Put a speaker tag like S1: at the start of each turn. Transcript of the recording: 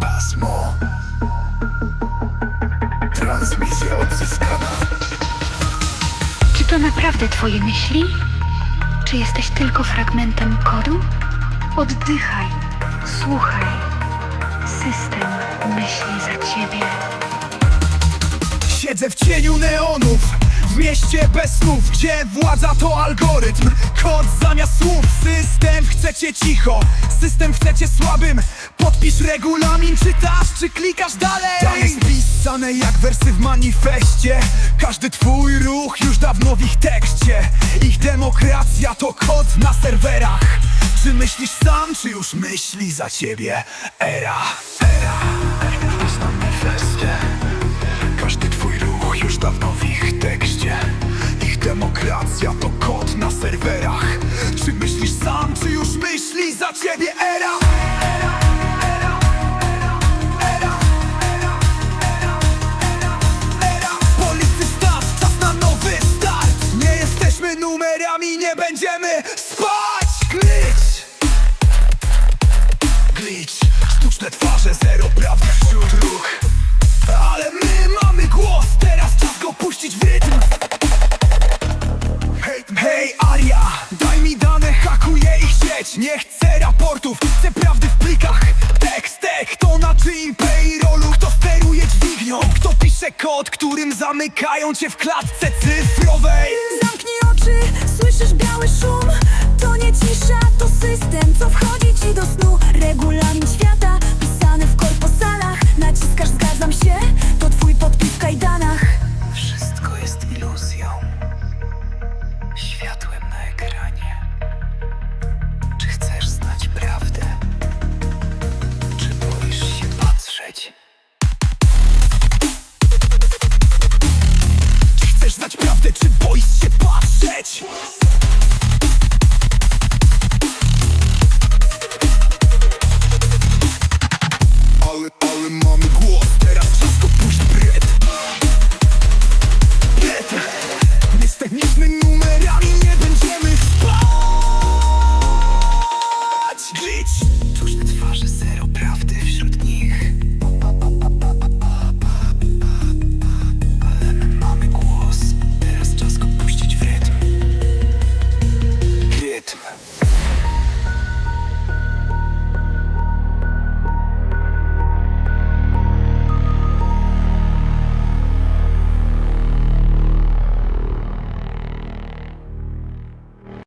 S1: pasmo. Transmisja odzyskana. Czy to naprawdę twoje myśli? Czy jesteś tylko fragmentem kodu? Oddychaj, słuchaj. System myśli za ciebie.
S2: Siedzę w cieniu neonów w mieście bez snów, gdzie władza to algorytm. Kod zamiast słów, system chcecie cicho. System chcecie słabym, Podpisz regulamin, czytasz czy klikasz dalej. Tam jest pisane jak wersy w manifestie. Każdy twój ruch już dawno w ich tekście. Ich demokracja to kod na serwerach. Czy myślisz sam, czy już myśli za ciebie Era, era, jest na manifestie. Każdy twój ruch już dawno w ich tekście. Ich demokracja to kod na serwerach. Czy myślisz sam, czy już myśli za ciebie numerami, nie będziemy spać. Glitch. Glitch, sztuczne twarze, zero prawdy wśród ruch. Ale my mamy głos, teraz czas go puścić w rytm. Hej, hej Aria, daj mi dane, hakuję ich sieć. Nie chcę raportów, chcę prawdy w plikach. Tekst, tek, to na czyim payrollu? Kto steruje dźwignią, kto pisze kod Którym zamykają cię w klatce cyfrowej
S3: słyszysz biały szum? To nie cisza, to system, co wchodzi ci do snu. Regulamin świata, pisany w korposalach. Naciskasz zgadzam się, to twój podpis w kajdanach.
S2: Wszystko jest iluzją. Światłem na ekranie. Czy chcesz znać prawdę? Czy boisz się patrzeć? Czy chcesz znać prawdę, czy boisz się bitch.